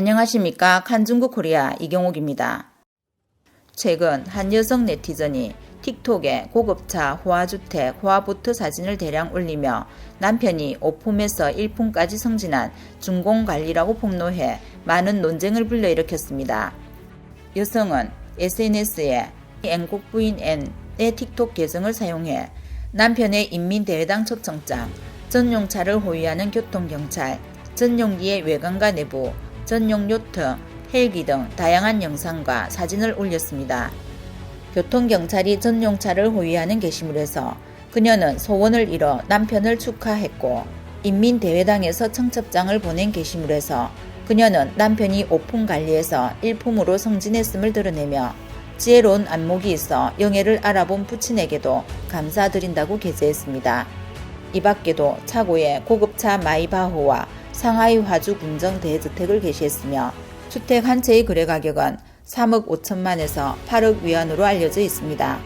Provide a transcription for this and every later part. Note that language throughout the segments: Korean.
안녕하십니까 칸중국 코리아 이경옥입니다. 최근 한 여성 네티즌이 틱톡에 고급차 호화주택 호화보트 사진을 대량 올리며 남편이 5품에서 1품까지 승진한 중공관리라고 폭로해 많은 논쟁을 불러일으켰습니다. 여성은 SNS에 N국 부인 N의 틱톡 계정을 사용해 남편의 인민대회당 초청장, 전용차를 호위하는 교통경찰, 전용기의 외관과 내부, 전용 요트, 헬기 등 다양한 영상과 사진을 올렸습니다. 교통경찰이 전용차를 호위하는 게시물에서 그녀는 소원을 이뤄 남편을 축하했고 인민대회당에서 청첩장을 보낸 게시물에서 그녀는 남편이 5품 관리에서 1품으로 승진했음을 드러내며 지혜로운 안목이 있어 영예를 알아본 부친에게도 감사드린다고 게재했습니다. 이 밖에도 차고에 고급차 마이바호와 상하이 화주 군정 대주택을 게시했으며 주택 한 채의 거래 가격은 3억 5천만에서 8억 위안으로 알려져 있습니다.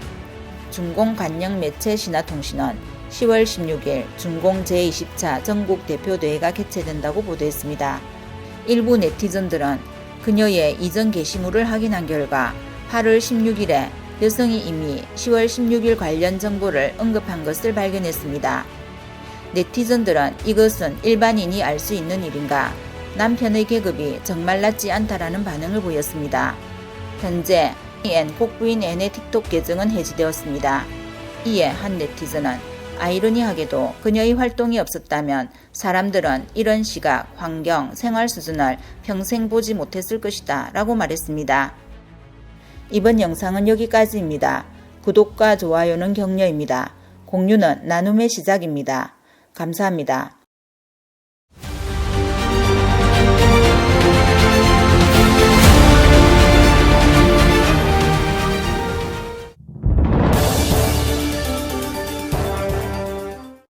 중공 관영 매체 신화통신은 10월 16일 중공 제20차 전국 대표 대회가 개최된다고 보도했습니다. 일부 네티즌들은 그녀의 이전 게시물을 확인한 결과 8월 16일에 여성이 이미 10월 16일 관련 정보를 언급한 것을 발견했습니다. 네티즌들은 이것은 일반인이 알 수 있는 일인가? 남편의 계급이 정말 낮지 않다라는 반응을 보였습니다. 현재 N 국부인 N의 틱톡 계정은 해지되었습니다. 이에 한 네티즌은 아이러니하게도 그녀의 활동이 없었다면 사람들은 이런 시각, 환경, 생활 수준을 평생 보지 못했을 것이다 라고 말했습니다. 이번 영상은 여기까지입니다. 구독과 좋아요는 격려입니다. 공유는 나눔의 시작입니다. 감사합니다.